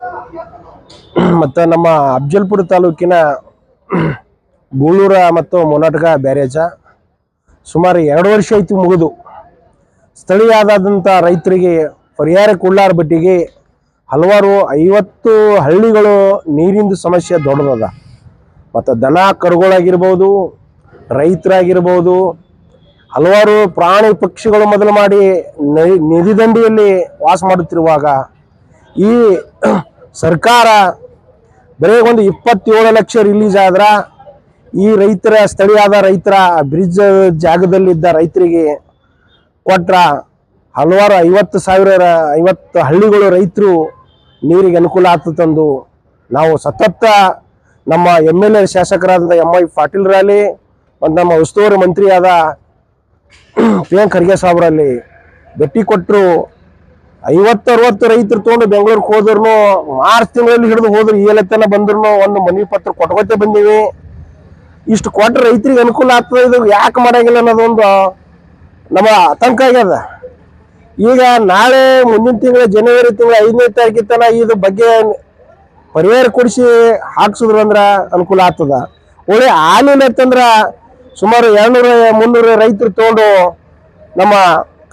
ಮತ್ತು ನಮ್ಮ ಅಫ್ಜಲ್ಪುರ ತಾಲೂಕಿನ ಗೂಳೂರ ಮತ್ತು ಮೊನಾಟಕ ಬ್ಯಾರೇಜ ಸುಮಾರು ಎರಡು ವರ್ಷ ಆಯ್ತು ಮುಗಿದು ಸ್ಥಳೀಯವಾದಂಥ ರೈತರಿಗೆ ಪರಿಹಾರ ಕೊಡ್ಲಾರ ಬಟ್ಟಿಗೆ ಹಲವಾರು ಐವತ್ತು ಹಳ್ಳಿಗಳು ನೀರಿಂದು ಸಮಸ್ಯೆ ದೊಡ್ಡದದ. ಮತ್ತು ದನ ಕರುಗಳಾಗಿರ್ಬೋದು, ರೈತರಾಗಿರ್ಬೋದು, ಹಲವಾರು ಪ್ರಾಣಿ ಪಕ್ಷಿಗಳು ಮೊದಲು ಮಾಡಿ ನದಿ ದಂಡೆಯಲ್ಲಿ ವಾಸ ಮಾಡುತ್ತಿರುವಾಗ ಈ ಸರ್ಕಾರ ಬರೀ ಒಂದು ಇಪ್ಪತ್ತೇಳು ಲಕ್ಷ ರಿಲೀಸ್ ಆದ್ರೆ ಈ ರೈತರ ಸ್ಥಳೀಯದ ರೈತರ ಬ್ರಿಡ್ಜ್ ಜಾಗದಲ್ಲಿದ್ದ ರೈತರಿಗೆ ಕೊಟ್ರ ಹಲವಾರು ಐವತ್ತು ಸಾವಿರ, ಐವತ್ತು ಹಳ್ಳಿಗಳು ರೈತರು ನೀರಿಗೆ ಅನುಕೂಲ ಆಗ್ತದಂದು ನಾವು ಸತತ ನಮ್ಮ ಎಂ ಎಲ್ ಎ ಶಾಸಕರಾದ ಎಂ ಐ ಪಾಟೀಲ್ ರಾಲಿ ಮತ್ತು ನಮ್ಮ ಉಸ್ತುವಾರಿ ಮಂತ್ರಿಯಾದ ಪ್ರಿಯಾಂಕ್ ಖರ್ಗೆ ಸಾಹೇಬ್ರಲ್ಲಿ ಭೇಟಿ ಕೊಟ್ಟರು. ಐವತ್ತು ಅರವತ್ತು ರೈತರು ತಗೊಂಡು ಬೆಂಗಳೂರಿಗೆ ಹೋದ್ರು ಮಾರ್ಚ್ ತಿಂಗಳಲ್ಲಿ ಹಿಡಿದು ಹೋದ್ರು ಏಲತ್ತನ ಬಂದ್ರು ಒಂದು ಮನವಿ ಪತ್ರ ಕೊಟ್ಕೋತೆ ಬಂದೀವಿ. ಇಷ್ಟು ಕೊಟ್ಟರೆ ರೈತರಿಗೆ ಅನುಕೂಲ ಆಗ್ತದೆ, ಇದು ಯಾಕೆ ಮಾಡಂಗಿಲ್ಲ ಅನ್ನೋದೊಂದು ನಮ್ಮ ಆತಂಕ ಆಗ್ಯದ. ಈಗ ನಾಳೆ ಮುಂದಿನ ತಿಂಗಳ ಜನವರಿ ತಿಂಗಳ ಐದನೇ ತಾರೀಕಿತ್ತಲ್ಲ ಇದು ಬಗ್ಗೆ ಪರಿಹಾರ ಕೊಡಿಸಿ ಹಾಕ್ಸಿದ್ರು ಅಂದ್ರ ಅನುಕೂಲ ಆಗ್ತದ. ಒಳ್ಳೆ ಹಾಲಿನ ಸುಮಾರು ಎರಡ್ನೂರ, ಮುನ್ನೂರು ರೈತರು ತಗೊಂಡು ನಮ್ಮ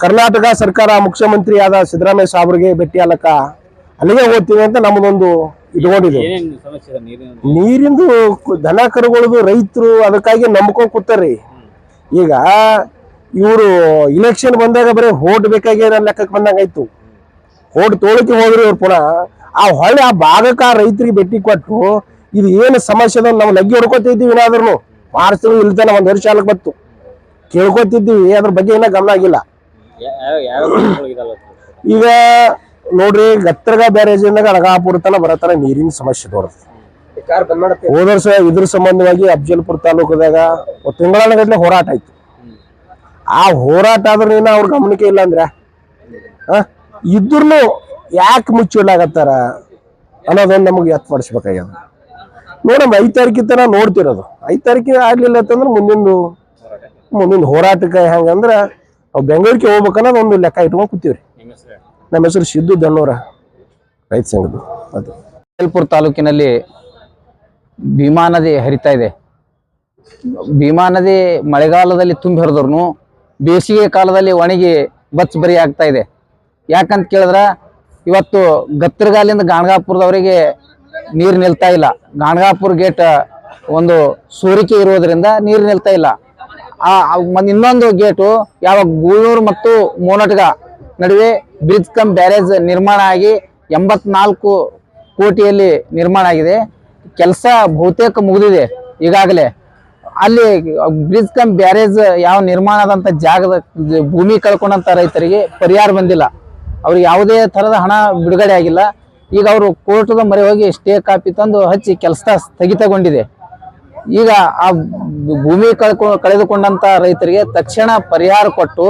ಕರ್ನಾಟಕ ಸರ್ಕಾರ ಮುಖ್ಯಮಂತ್ರಿ ಆದ ಸಿದ್ದರಾಮಯ್ಯ ಸಾಬ್ರಿಗೆ ಭೇಟಿ ಅಲ್ಲಕ್ಕ ಅಲ್ಲಿಗೆ ಹೋಗ್ತೀವಿ ಅಂತ ನಮ್ಮದೊಂದು ಇಟ್ಕೊಂಡಿದೆ. ನೀರಿಂದು ದನ ಕರುಗಳದು ರೈತರು ಅದಕ್ಕಾಗಿ ನಂಬ್ಕೊಂಡ್ ಕೂತಾರ್ರಿ. ಈಗ ಇವರು ಇಲೆಕ್ಷನ್ ಬಂದಾಗ ಬರೀ ಹೋಟ್ ಬೇಕಾಗಿ ನನ್ನ ಲೆಕ್ಕಕ್ಕೆ ಬಂದಾಗ ಆಯ್ತು. ಹೋಟ್ ತೋಳಕ್ಕೆ ಹೋದ್ರಿ ಇವ್ರು ಪುನಃ ಆ ಹೊಳೆ ಆ ಭಾಗಕ್ಕೆ ಆ ರೈತರಿಗೆ ಭೇಟಿ ಕೊಟ್ಟು ಇದು ಏನು ಸಮಸ್ಯೆ ಅದ ನಾವು ನಗ್ಗಿ ಹೊಡ್ಕೊತಿದ್ದೀವಿ ಏನಾದ್ರೂ ಮಾರ್ಚ್ ಇಲ್ತಾನೆ ಒಂದು ಒಂದ್ ವರ್ಷ ಅಲ್ಲಿಗೆ ಬತ್ತು ಕೇಳ್ಕೊತಿದ್ದೀವಿ ಅದ್ರ ಬಗ್ಗೆ ಏನೋ ಗಮನ ಆಗಿಲ್ಲ. ಈಗ ನೋಡ್ರಿ ಗತ್ತರ್ಗ ಬ್ಯಾರೇಜಿಂದ ಅಡಗಾಪುರ ತನ ಬರತನ ನೀರಿನ ಸಮಸ್ಯೆ ದೊಡ್ಡದು ಹೋದ ವರ್ಷ ಇದ್ರ ಸಂಬಂಧವಾಗಿ ಅಫಜಲ್ಪುರ ತಾಲೂಕದಾಗ ತಿಂಗಳಗಟ್ಲೆ ಹೋರಾಟ ಆಯ್ತು. ಆ ಹೋರಾಟ ಆದ್ರೆ ಏನ ಅವ್ರ ಗಮನಕ್ಕೆ ಇಲ್ಲ ಅಂದ್ರೆ? ಇದ್ರೂ ಯಾಕೆ ಮುಚ್ಚಿಡ್ಲಾಗತ್ತಾರ ಅನ್ನೋದೊಂದು ನಮಗೆ ಎತ್ತಪಡಿಸ್ಬೇಕಾಗ್ಯದ ನೋಡಮ್ಮ ಐದು ತಾರೀಕಿ ತನ ನೋಡ್ತಿರೋದು. ಐದು ತಾರೀಕಿಗೆ ಆಗ್ಲಿಲ್ಲ ಅಂತಂದ್ರೆ ಮುಂದಿನ ಮುಂದಿನ ಹೋರಾಟಕ್ಕೆ ಹೆಂಗಂದ್ರೆ ನಾವು ಬೆಂಗಳೂರಿಗೆ ಹೋಗ್ಬೇಕನ್ನ ಒಂದು ಲೆಕ್ಕ ಇಟ್ಕೊಂಡು ಕೂತೀವ್ರಿ. ನಿಮ್ಮ ಹೆಸರು? ನಮ್ಮ ಹೆಸರು ಸಿದ್ದು ದಣ್ಣೂರ. ರೈತ ಸಂಘದ್ದು. ಅದು. ಜಲ್ಪುರ ತಾಲೂಕಿನಲ್ಲಿ ಭೀಮಾ ನದಿ ಹರಿತಾ ಇದೆ. ಭೀಮಾ ನದಿ ಮಳೆಗಾಲದಲ್ಲಿ ತುಂಬಿ ಹರಿದ್ರು ಬೇಸಿಗೆ ಕಾಲದಲ್ಲಿ ಒಣಗಿ ಬಚ್ಚ ಬರಿ ಆಗ್ತಾ ಇದೆ. ಯಾಕಂತ ಕೇಳಿದ್ರ ಇವತ್ತು ಗತ್ತರಗಾಲಿಂದ ಗಾಣಗಾಪುರದವರಿಗೆ ನೀರು ನಿಲ್ತಾ ಇಲ್ಲ. ಗಾಣಗಾಪುರ ಗೇಟ್ ಒಂದು ಸೋರಿಕೆ ಇರೋದ್ರಿಂದ ನೀರು ನಿಲ್ತಾ ಇಲ್ಲ. ಆ ಇನ್ನೊಂದು ಗೇಟು ಯಾವ ಗೂಳೂರು ಮತ್ತು ಮೋನಟ್ಗ ನಡುವೆ ಬ್ರಿಜ್ ಕಮ್ ಬ್ಯಾರೇಜ್ ನಿರ್ಮಾಣ ಆಗಿ ಎಂಬತ್ನಾಲ್ಕು ಕೋಟಿಯಲ್ಲಿ ನಿರ್ಮಾಣ ಆಗಿದೆ. ಕೆಲಸ ಬಹುತೇಕ ಮುಗಿದಿದೆ ಈಗಾಗಲೇ. ಅಲ್ಲಿ ಬ್ರಿಜ್ ಕಮ್ ಬ್ಯಾರೇಜ್ ಯಾವ ನಿರ್ಮಾಣ ಆದಂಥ ಜಾಗದ ಭೂಮಿ ಕಳ್ಕೊಂಡಂಥ ರೈತರಿಗೆ ಪರಿಹಾರ ಬಂದಿಲ್ಲ. ಅವ್ರಿಗೆ ಯಾವುದೇ ಥರದ ಹಣ ಬಿಡುಗಡೆ ಆಗಿಲ್ಲ. ಈಗ ಅವರು ಕೋರ್ಟದ ಮೊರೆ ಹೋಗಿ ಸ್ಟೇ ಕಾಪಿ ತಂದು ಹಚ್ಚಿ ಕೆಲಸ ಸ್ಥಗಿತಗೊಂಡಿದೆ. ಈಗ ಆ ಭೂಮಿ ಕಳ್ಕೊ, ಕಳೆದುಕೊಂಡಂತ ರೈತರಿಗೆ ತಕ್ಷಣ ಪರಿಹಾರ ಕೊಟ್ಟು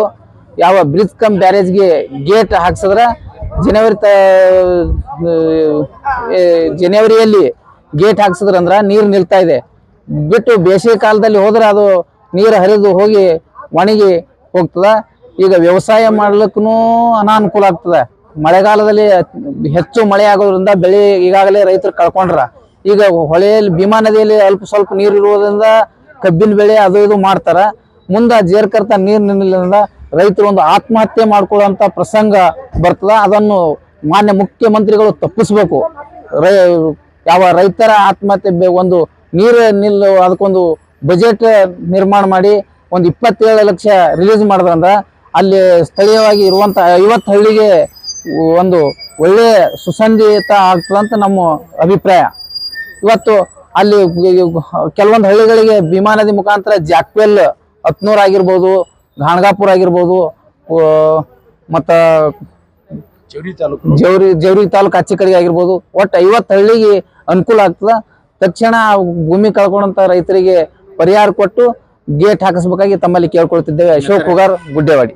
ಯಾವ ಬ್ರಿಜ್ ಕಮ್ ಬ್ಯಾರೇಜ್ಗೆ ಗೇಟ್ ಹಾಕ್ಸಿದ್ರೆ ಜನವರಿ ತ ಜನವರಿಯಲ್ಲಿ ಗೇಟ್ ಹಾಕ್ಸಿದ್ರಂದ್ರ ನೀರು ನಿಲ್ತಾ ಇದೆ. ಬಿಟ್ಟು ಬೇಸಿಗೆ ಕಾಲದಲ್ಲಿ ಹೋದ್ರೆ ಅದು ನೀರು ಹರಿದು ಹೋಗಿ ಒಣಗಿ ಹೋಗ್ತದೆ. ಈಗ ವ್ಯವಸಾಯ ಮಾಡ್ಲಿಕ್ಕೂ ಅನಾನುಕೂಲ ಆಗ್ತದೆ. ಮಳೆಗಾಲದಲ್ಲಿ ಹೆಚ್ಚು ಮಳೆ ಆಗೋದ್ರಿಂದ ಬೆಳೆ ಈಗಾಗಲೇ ರೈತರು ಕಳ್ಕೊಂಡ್ರ. ಈಗ ಹೊಳೆಯಲ್ಲಿ ಭೀಮಾ ನದಿಯಲ್ಲಿ ಅಲ್ಪ ಸ್ವಲ್ಪ ನೀರು ಇರುವುದರಿಂದ ಕಬ್ಬಿನ ಬೆಳೆ ಅದು ಇದು ಮಾಡ್ತಾರ. ಮುಂದೆ ಜೇರ್ಕರ್ತ ನೀರು ನಿಲ್ಲದ್ರಿಂದ ರೈತರು ಒಂದು ಆತ್ಮಹತ್ಯೆ ಮಾಡ್ಕೊಳ್ಳುವಂತ ಪ್ರಸಂಗ ಬರ್ತದ. ಅದನ್ನು ಮಾನ್ಯ ಮುಖ್ಯಮಂತ್ರಿಗಳು ತಪ್ಪಿಸ್ಬೇಕು. ರೈ, ಯಾವ ರೈತರ ಆತ್ಮಹತ್ಯೆ ಒಂದು ನೀರು ನಿಲ್ಲು ಅದಕ್ಕೊಂದು ಬಜೆಟ್ ನಿರ್ಮಾಣ ಮಾಡಿ ಒಂದು ಇಪ್ಪತ್ತೇಳು ಲಕ್ಷ ರಿಲೀಸ್ ಮಾಡಿದ್ರಂದ, ಅಲ್ಲಿ ಸ್ಥಳೀಯವಾಗಿ ಇರುವಂತ ಐವತ್ತು ಹಳ್ಳಿಗೆ ಒಂದು ಒಳ್ಳೆ ಸುಸಂಧಿತ ಆಗ್ತದಂತ ನಮ್ಮ ಅಭಿಪ್ರಾಯ. ಇವತ್ತು ಅಲ್ಲಿ ಕೆಲವೊಂದು ಹಳ್ಳಿಗಳಿಗೆ ಭೀಮಾ ನದಿ ಮುಖಾಂತರ ಜಾಕ್ವೆಲ್ ಹತ್ನೂರ್ ಆಗಿರ್ಬೋದು ಗಾಣಗಾಪುರ ಆಗಿರ್ಬೋದು ಮತ್ತ ಜೌರಿ ಜೌರಿ ತಾಲೂಕು ಅಚ್ಚಿ ಕಡೆಗೆ ಆಗಿರ್ಬೋದು. ಒಟ್ಟು ಐವತ್ತು ಹಳ್ಳಿಗೆ ಅನುಕೂಲ ಆಗ್ತದ. ತಕ್ಷಣ ಭೂಮಿ ಕಳ್ಕೊಂಡಂತ ರೈತರಿಗೆ ಪರಿಹಾರ ಕೊಟ್ಟು ಗೇಟ್ ಹಾಕಿಸ್ಬೇಕಾಗಿ ತಮ್ಮಲ್ಲಿ ಕೇಳ್ಕೊಳ್ತಿದ್ದೇವೆ. ಅಶೋಕ್ ಹುಗಾರ್ ಗುಡ್ಡೆವಾಡಿ.